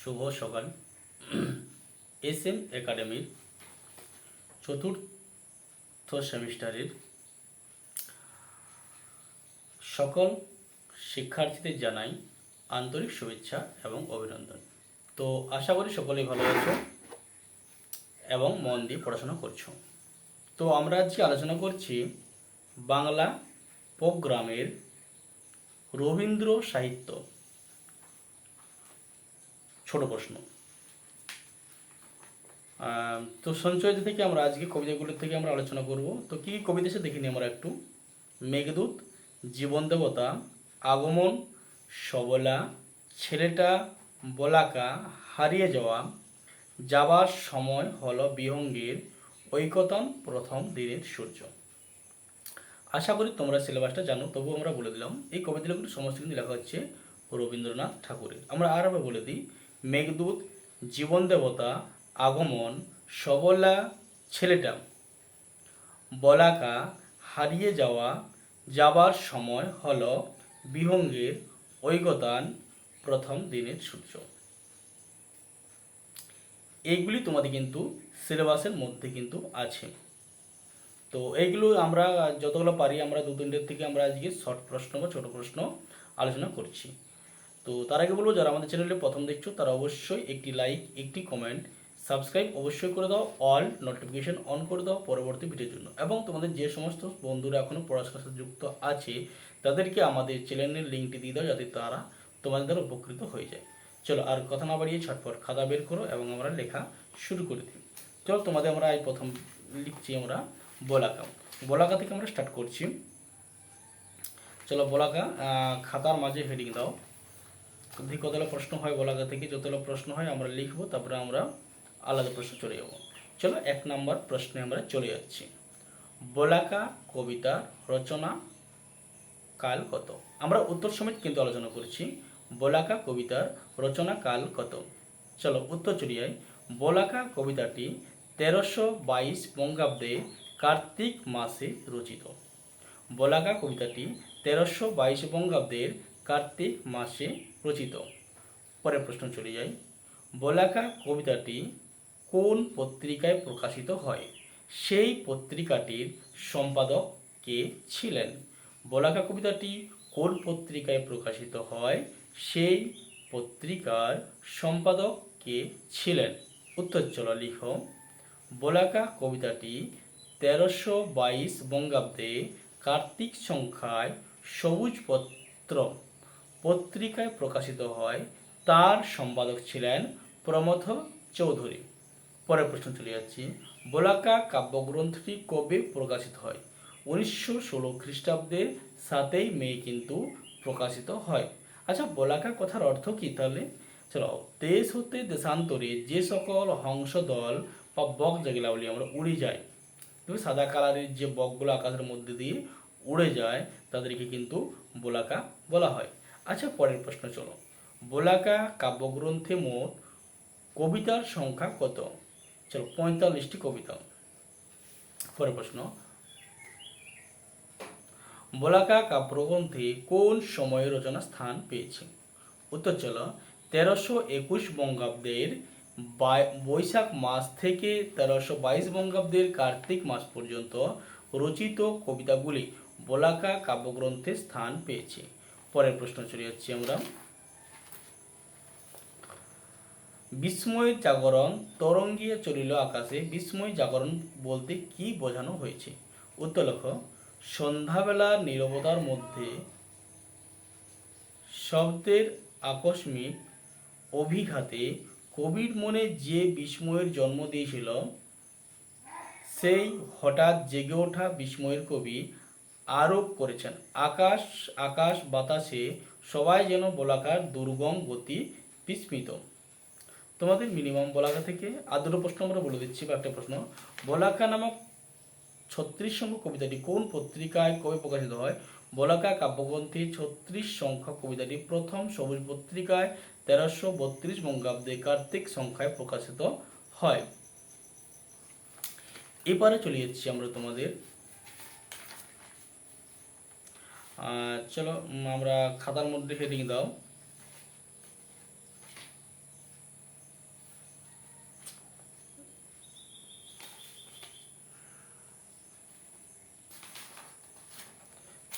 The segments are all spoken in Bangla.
শুভ সকাল। এস এম একাডেমির চতুর্থ সেমিস্টারের সকল শিক্ষার্থীদের জানাই আন্তরিক শুভেচ্ছা এবং অভিনন্দন। তো আশা করি সকলেই ভালো আছো এবং মন দিয়ে পড়াশোনা করছ। তো আমরা আজকে আলোচনা করছি বাংলা প্রোগ্রামের রবীন্দ্র সাহিত্য। ছোট প্রশ্ন। তো সঞ্চয় থেকে আমরা আজকে কবিতাগুলোর থেকে আমরা আলোচনা করব, তো কী কী কবিতা এসে দেখে নিই আমরা একটু? মেঘদূত, জীবন দেবতা, আগমন, সবলা, ছেলেটা বলাকা, হারিয়ে যাওয়া, যাবার সময় হলো বিহঙ্গের, ঐকতন প্রথম দিনের সূর্য। আশা করি তোমরা সিলেবাসটা জানো, তবুও আমরা বলে দিলাম, এই কবিতাগুলো সমস্ত কিন্তু লেখা হচ্ছে রবীন্দ্রনাথ ঠাকুরের। আমরা আরও বলে দিই মেঘদূত, জীবন দেবতা, আগমন, সবলা, ছেলেটা। বলাকা, হারিয়ে যাওয়া, যাবার সময় হল বিহঙ্গের ঐকতান, প্রথম দিনের সূর্য। এইগুলি তোমাদের কিন্তু সিলেবাসের মধ্যে কিন্তু আছে। তো এইগুলো আমরা যতগুলো পারি আমরা দু তিনটের থেকে আমরা আজকে শর্ট প্রশ্ন বা ছোট প্রশ্ন আলোচনা করছি। তো তার আগে বলব, যারা আমাদের চ্যানেলে প্রথম দেখছ, তারা অবশ্যই একটি লাইক একটি কমেন্ট সাবস্ক্রাইব অবশ্যই করে দাও অল নোটিফিকেশন অন করে দাও পরবর্তী ভিডিওর জন্য। এবং তোমাদের যে সমস্ত বন্ধুরা এখনও পড়াশোনার সাথে যুক্ত আছে, তাদেরকে আমাদের চ্যানেলের লিঙ্কটি দিয়ে দাও, যাতে তারা তোমাদের দ্বারা উপকৃত হয়ে যায়। চলো, আর কথা না বাড়িয়ে ছটফট খাতা বের করো এবং আমরা লেখা শুরু করে দিই। চলো, তোমাদের আমরা এই প্রথম লিখছি আমরা বলাকা। বলাকা থেকে আমরা স্টার্ট করছি। চলো, বলাকা খাতার মাঝে হেডিং দাও। যদি কতগুলো প্রশ্ন হয় বলাকা থেকে যতগুলো প্রশ্ন হয় আমরা লিখব, তারপরে আমরা আলাদা প্রশ্ন চলে যাব। চলো এক নম্বর প্রশ্নে আমরা চলে যাচ্ছি। বলাকা কবিতার রচনা কাল কত? আমরা উত্তর সমেত কিন্তু আলোচনা করছি। বলাকা কবিতার রচনা কাল কত? চলো উত্তর চলে যাই। বলাকা কবিতাটি তেরোশো বাইশ বঙ্গাব্দে কার্তিক মাসে রচিত। বলাকা কবিতাটি তেরোশো বাইশ বঙ্গাব্দের কার্তিক মাসে রচিত। পরের প্রশ্ন চলে যাই। বলাকা কবিতাটি কোন পত্রিকায় প্রকাশিত হয়? সেই পত্রিকাটির সম্পাদক কে ছিলেন? বলাকা কবিতাটি কোন পত্রিকায় প্রকাশিত হয়? সেই পত্রিকার সম্পাদক কে ছিলেন? উত্তর চলো লিখো। বলাকা কবিতাটি তেরোশো বাইশ বঙ্গাব্দে কার্তিক সংখ্যায় সবুজ পত্র পত্রিকায় প্রকাশিত হয়, তার সম্পাদক ছিলেন প্রমথ চৌধুরী। পরের প্রশ্ন চলে যাচ্ছি। বলাকা কাব্যগ্রন্থটি কবে প্রকাশিত হয়? উনিশশো ষোলো খ্রিস্টাব্দের সাতই মে কিন্তু প্রকাশিত হয়। আচ্ছা বলাকা কথার অর্থ কি তাহলে? চলো, দেশ হতে দেশান্তরে যে সকল হংস দল বা বক যেগুলা বলি আমরা উড়ে যায় সাদা কালারের যে বকগুলো আকাশের মধ্যে দিয়ে উড়ে যায়, তাদেরকে কিন্তু বোলাকা বলা হয়। আচ্ছা পরের প্রশ্ন চলো। বোলাকা কাব্যগ্রন্থে মোট কবিতার সংখ্যা কত? চলো, পঁয়তাল্লিশটি কবিতা। পরের প্রশ্ন। বলাকা কাব্যগ্রন্থে কোন সময়ে রচনা স্থান পেয়েছে? উত্তর চলো, তেরোশো একুশ বঙ্গাব্দের বৈশাখ মাস থেকে তেরোশো বাইশ বঙ্গাব্দের কার্তিক মাস পর্যন্ত রচিত কবিতাগুলি বলাকা কাব্যগ্রন্থে স্থান পেয়েছে। পরের প্রশ্ন চলে যাচ্ছি আমরা। বিস্ময় জাগরণ তরঙ্গিয়ে চলিল আকাশে। বিস্ময় জাগরণ বলতে কি বোঝানো হয়েছে? উত্তর লেখো সন্ধ্যাবেলা নীরবতার মধ্যে শব্দের আকস্মিক অভিঘাতে কবির মনে যে বিস্ময়ের জন্ম দিয়েছিল, সেই হঠাৎ জেগে ওঠা বিস্ময়ের কবি আরোপ করেছেন। আকাশ আকাশ বাতাসে সবাই যেন বলাকার দুর্গম গতি বিস্মিত। তোমাদের মিনিমাম বলাকা থেকে আর দুটো প্রশ্ন আমরা বলে দিচ্ছি বা একটা প্রশ্ন। বলাকা নামক ছত্রিশ সংখ্যক কবিতাটি কোন পত্রিকায় কবে প্রকাশিত হয়? বলাকা কাব্যগ্রন্থে ছত্রিশ সংখ্যক কবিতাটি প্রথম সবুজ পত্রিকায় তেরোশো বত্রিশ বঙ্গাব্দে কার্তিক সংখ্যায় প্রকাশিত হয়। এবারে চলে যাচ্ছি আমরা তোমাদের চলো আমরা খাতার মধ্যে হেডিং দাও।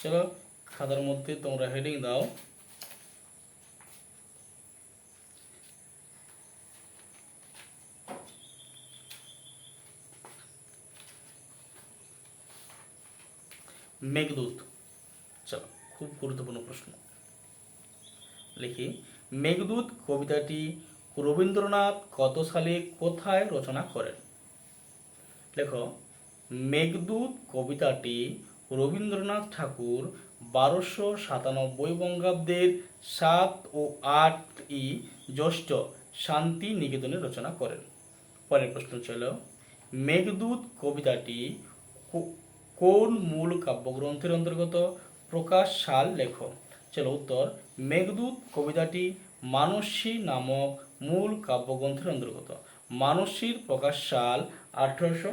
চলো খাতার মধ্যে তোমরা হেডিং দাও। মেঘদূত। চলো খুব গুরুত্বপূর্ণ প্রশ্ন। লিখি, মেঘদূত কবিতাটি রবীন্দ্রনাথ কত সালে কোথায় রচনা করেন? লেখো, মেঘদূত কবিতাটি রবীন্দ্রনাথ ঠাকুর বারোশো সাতানব্বই বঙ্গাব্দের সাত ও আট ই জ্যৈষ্ঠ শান্তি নিকেতনে রচনা করেন। পরের প্রশ্ন ছিল, মেঘদূত কবিতাটি কোন মূল কাব্যগ্রন্থের অন্তর্গত? প্রকাশ সাল লেখো চলো উত্তর। মেঘদূত কবিতাটি মানসী নামক মূল কাব্যগ্রন্থের অন্তর্গত। মানসীর প্রকাশ সাল আঠারোশো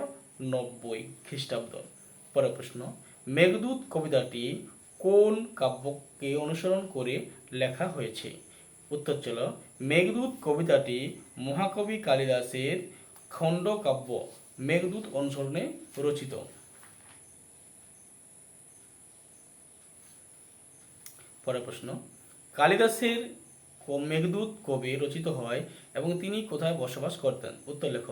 নব্বই খ্রিস্টাব্দ। পরের প্রশ্ন। মেঘদূত কবিতাটি কোন কাব্যকে অনুসরণ করে লেখা হয়েছে? উত্তর ছিল মেঘদূত কবিতাটি মহাকবি কালিদাসের খণ্ডকাব্য মেঘদূত অনুসরণে রচিত। পরের প্রশ্ন। কালিদাসের মেঘদূত কবে রচিত হয় এবং তিনি কোথায় বসবাস করতেন? উত্তর লেখ।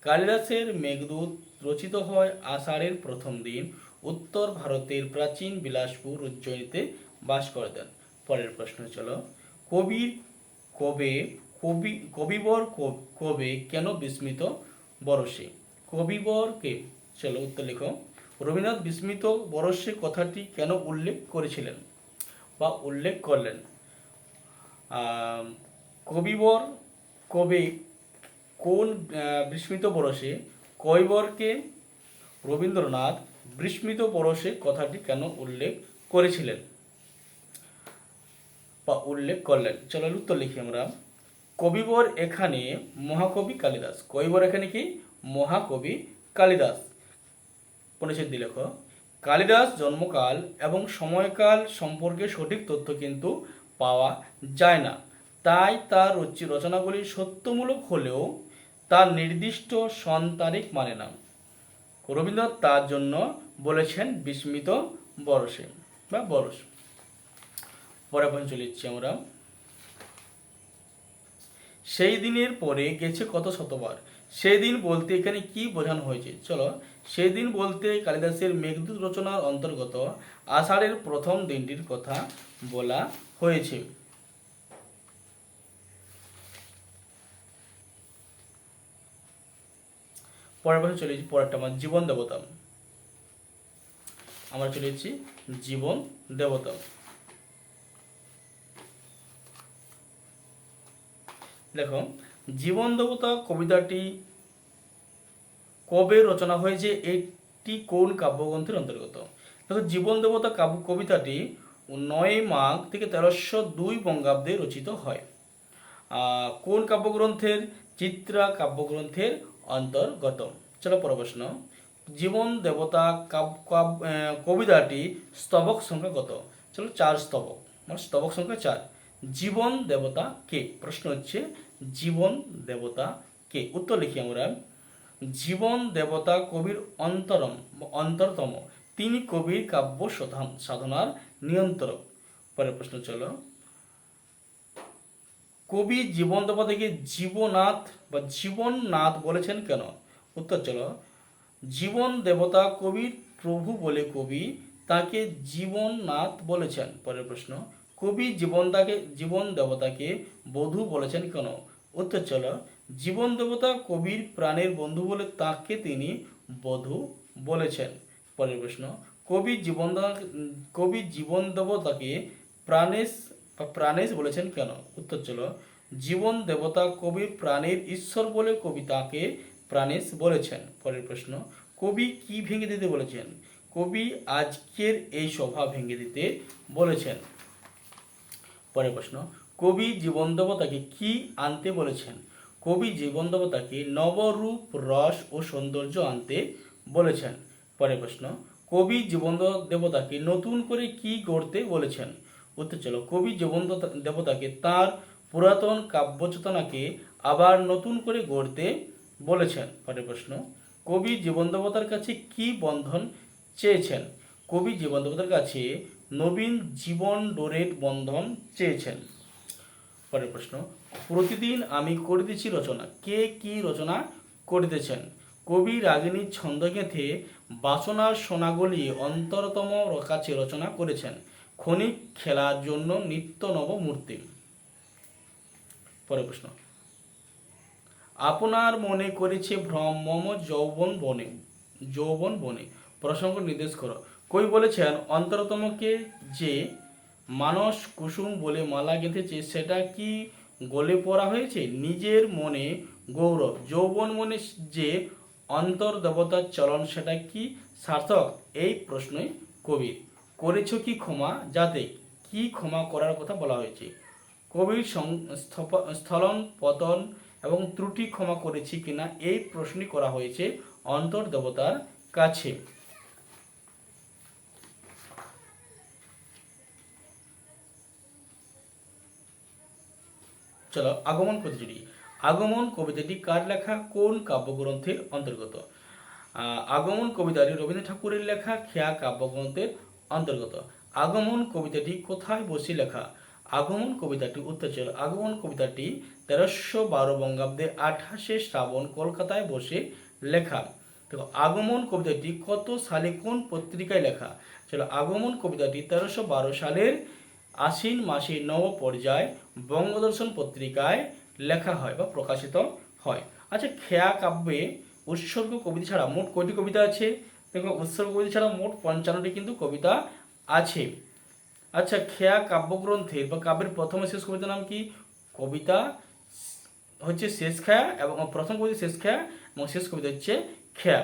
কালিদাসের মেঘদূত রচিত হয় আষাঢ়ের প্রথম দিন, উত্তর ভারতের প্রাচীন বিলাসপুর উজ্জয়িনীতে বাস করতেন। পরের প্রশ্ন চলো। কবির কবে কবি কবিবর কবে কেন বিস্মিত বরসে? কবিবরকে চলো উত্তর লেখো। রবীন্দ্রনাথ বিস্মিত বরসে কথাটি কেন উল্লেখ করেছিলেন? বা উল্লেখ করলেন। কবিবর কবি কোন বিস্মিত পরশে কৈবরকে রবীন্দ্রনাথ বিস্মিত পরশে কথাটি কেন উল্লেখ করেছিলেন? বা উল্লেখ করলেন। চলো উত্তর লিখি আমরা। কবিবর এখানে মহাকবি কালিদাস। কৈবর এখানে কি? মহাকবি কালিদাস। পরিচিতি লেখ। কালিদাস জন্মকাল এবং সময়কাল সম্পর্কে সঠিক তথ্য কিন্তু পাওয়া যায় না। তাই তার রচি রচনাগুলি সত্যমূলক হলেও তার নির্দিষ্ট সন তারিখ মানে না। রবীন্দ্রনাথ তার জন্য বলেছেন বিস্মিত বরসে বা বরস। পরে এখন চলে আমরা। সেই দিনের পরে গেছে কত শতবার? সেই দিন বলতে এখানে কি বোঝানো হয়েছে? চলো সেই দিন বলতে কালিদাসের মেঘদূত রচনার অন্তর্গত আষাঢ়ের প্রথম দিনটির কথা বলা হয়েছে। পরের বছর চলে যাচ্ছি পরেরটা আমার জীবন দেবতা আমরা চলে যাচ্ছি জীবন দেবতা দেখো, জীবন দেবতা কবিতাটি কবে রচনা হয়েছে এটি কোন কাব্যগ্রন্থের অন্তর্গত? দেখো, জীবন দেবতা কাব্য কবিতাটি নয় মাঘ থেকে তেরোশো দুই বঙ্গাব্দে রচিত হয়। কোন কাব্যগ্রন্থের? চিত্রা কাব্যগ্রন্থের অন্তর্গত। চলো পর প্রশ্ন। জীবন দেবতা কবিতাটি স্তবক সংখ্যা কত? চলো চার স্তবক মানে স্তবক সংখ্যা চার। জীবন দেবতা কে? প্রশ্ন হচ্ছে, জীবন দেবতা কে? উত্তর লিখি আমরা। জীবন দেবতা কবির অন্তরম, অন্তরতম। তিনি কবির কাব্য সাধন- সাধনার নিয়ন্ত্রক। পরের প্রশ্ন চলো। কবি জীবন দেবতাকে জীবনাথ বা জীবননাথ বলেছেন কেন? উত্তর চলো। জীবন দেবতা কবির প্রভু বলে কবি তাকে জীবননাথ বলেছেন। পরের প্রশ্ন। কবি জীবনদাকে জীবন দেবতাকে বধূ বলেছেন কেন? উত্তর চলো। জীবন দেবতা কবির প্রাণের বন্ধু বলে তাকে তিনি বধূ বলেছেন। পরের প্রশ্ন, কবি জীবন কবি জীবন দেবতাকে প্রাণেশ বা প্রাণেশ বলেছেন কেন? উত্তর ছিল, জীবন দেবতা কবি প্রাণের ঈশ্বর বলে কবি তাকে প্রাণেশ বলেছেন। পরের প্রশ্ন, কবি কি ভেঙে দিতে বলেছেন? কবি আজকের এই সভা ভেঙে দিতে বলেছেন। পরের প্রশ্ন, কবি জীবন দেবতাকে কি আনতে বলেছেন? কবি জীবন দেবতাকে নবরূপ, রস ও সৌন্দর্য আনতে বলেছেন। পরের প্রশ্ন, কবি জীবন দেবতাকে নতুন করে কি গড়তে বলেছেন? উত্তর চলো, কবি জীবন দেবতাকে তার পুরাতন কাব্যচেতনাকে আবার নতুন করে গড়তে বলেছেন। পরের প্রশ্ন, কবি জীবন দেবতার কাছে কি বন্ধন চেয়েছেন? কবি জীবন দেবতার কাছে নবীন জীবন ডোরের বন্ধন চেয়েছেন। পরের প্রশ্ন প্রতিদিন আমি করিতেছি রচনা। কে কি রচনা করিতেছেন? কবি রাগিনীর ছন্দ গেঁথে বাসনার সোনাগুলি অন্তরতম কাছে রচনা করেছেন। ক্ষণিক খেলার জন্য নিত্য নব মূর্তি পরের প্রশ্ন। আপনার মনে করেছে ভ্রম মম যৌবন বনে যৌবন বনে। প্রসঙ্গ নির্দেশ করো। কই বলেছেন, অন্তরতমকে যে মানস কুসুম বলে মালা গেঁথেছে, সেটা কি গলে পড়া হয়েছে নিজের মনে গৌরব। যৌবন মনে যে অন্তর্দেবতার চলন, সেটা কি সার্থক? এই প্রশ্নই কবির। করেছ কি ক্ষমা? যাতে কি ক্ষমা করার কথা বলা হয়েছে। কবির স্থলন, পতন এবং ত্রুটি ক্ষমা করেছি কিনা, এই প্রশ্নই করা হয়েছে অন্তর্দেবতার কাছে। চলো আগমন কবিতাটি আগমন কবিতাটি কার লেখা? কোন কাব্যগ্রন্থের অন্তর্গত? আগমন কবিতাটি রবীন্দ্র ঠাকুরের লেখা, খেয়া কাব্যগ্রন্থের অন্তর্গত। আগমন কবিতাটি কোথায় বসে লেখা? আগমন কবিতাটি উত্তর ছিল আগমন কবিতাটি তেরোশো বারো বঙ্গাব্দে আঠাশে শ্রাবণ কলকাতায় বসে লেখা। দেখো, আগমন কবিতাটি কত সালে কোন পত্রিকায় লেখা? চলো, আগমন কবিতাটি তেরোশো বারো সালের আশ্বিন মাসে নব পর্যায় বঙ্গদর্শন পত্রিকায় লেখা হয় বা প্রকাশিত হয়। আচ্ছা খেয়া কাব্যে উৎসর্গ কবিতা ছাড়া মোট কয়টি কবিতা আছে? দেখো, উৎসর্গ কবিতা ছাড়া মোট পঞ্চান্নটি কিন্তু কবিতা আছে। আচ্ছা খেয়া কাব্যগ্রন্থের বা কাব্যের প্রথম শেষ কবিতার নাম কি? কবিতা হচ্ছে শেষ খেয়া এবং প্রথম কবিতা শেষ খেয়া এবং শেষ কবিতা হচ্ছে খেয়া।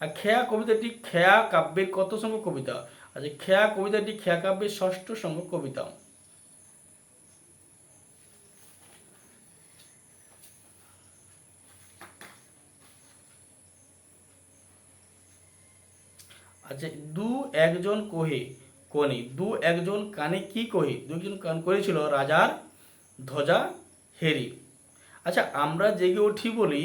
আর খেয়া কবিতাটি, খেয়া কাব্যের কত সংখ্যক কবিতা? আচ্ছা খেয়া কবিতাটি খেয়া কাব্যের ষষ্ঠ সংখ্যক কবিতা আচ্ছা দু একজন কোহে কোনি, দু একজন কানে কি কহে? দু একজন কান করেছিল রাজার ধ্বজা হেরি। আচ্ছা আমরা জেগে উঠি বলি,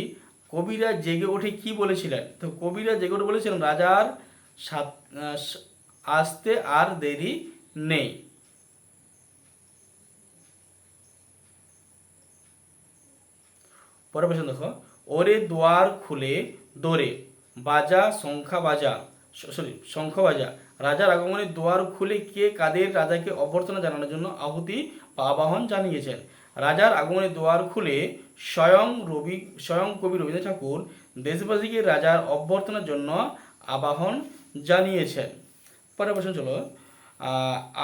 কবিরা জেগে উঠে কি বলেছিলেন? তো কবিরা জেগে উঠে বলেছিলেন, রাজার সাত আসতে আর দেরি নেই। পরের প্রশ্ন দেখো, ওরে দুয়ার খুলে দোরে বাজা সংখ্যা বাজা সরি শঙ্খ বাজা। রাজার আগমনে দুয়ার খুলে কে কাদের রাজাকে অভ্যর্থনা জানানোর জন্য আহুতি বা আবাহন জানিয়েছেন? রাজার আগমনে দুয়ার খুলে স্বয়ং রবি, স্বয়ং কবি রবীন্দ্র ঠাকুর দেশবাসীকে রাজার অভ্যর্থনার জন্য আবাহন জানিয়েছেন। পরের প্রশ্ন চলো।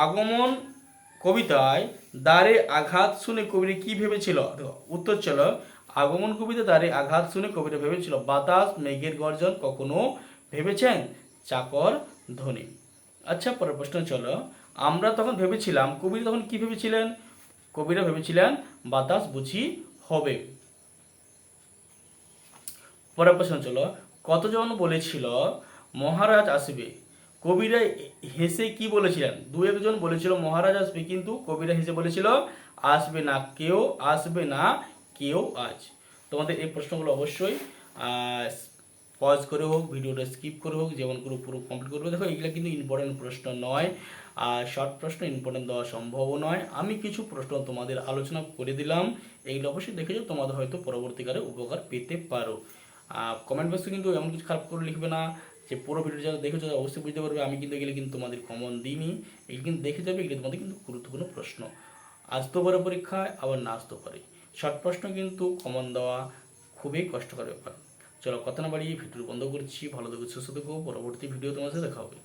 আগমন কবিতায় দ্বারে আঘাত শুনে কবিরা কি ভেবেছিল? উত্তর ছিল আগমন কবিতা দ্বারে আঘাত শুনে কবিরা ভেবেছিল, বাতাস, মেঘের গর্জন কখনো ভেবেছেন? চাকর ধ্বনি আচ্ছা পরের প্রশ্ন চলো। আমরা তখন ভেবেছিলাম কবিরা তখন কি ভেবেছিলেন? কবিরা ভেবেছিলেন, বাতাস বুঝি হবে। পরের প্রশ্ন চলো। কতজন বলেছিল, মহারাজ আসবে কবিরা হেসে কি বলেছিলেন? দু একজন বলেছিল, মহারাজ আসবে। কিন্তু কবিরা হেসে বলেছিল, আসবে না, কেউ আসবে না, কেউ আজ। তোমাদের এই প্রশ্নগুলো অবশ্যই পজ করে হোক, ভিডিওটা স্কিপ করে হোক, যেমন করে পুরো কমপ্লিট করবে। দেখো, এগুলো কিন্তু ইম্পর্টেন্ট প্রশ্ন নয়। আর শর্ট প্রশ্ন ইম্পর্টেন্ট দেওয়া সম্ভব নয়। আমি কিছু প্রশ্ন তোমাদের আলোচনা করে দিলাম। এইগুলো অবশ্যই দেখে যাও, তোমাদের হয়তো পরবর্তীকালে উপকার পেতে পারো। কমেন্ট বক্সে কিন্তু এমন কিছু খারাপ করে লিখবে না। যে পুরো ভিডিওটা দেখেছ অবশ্যই বুঝতে পারবে, আমি কিন্তু এগুলো কিন্তু তোমাদের কমন দিইনি। এগুলো কিন্তু দেখে যাবে, এগুলো তোমাদের কিন্তু গুরুত্বপূর্ণ প্রশ্ন। আসতেও পারে পরীক্ষায়, আবার না আসতেও পারে শর্ট প্রশ্ন কিন্তু কমন দেওয়া খুবই কষ্টকর ব্যাপার। চলো কথা না বাড়িয়ে ভিডিও বন্ধ করছি। ভালো থেকো, সুস্থ থেকো। পরবর্তী ভিডিও তোমার সাথে দেখা হবে।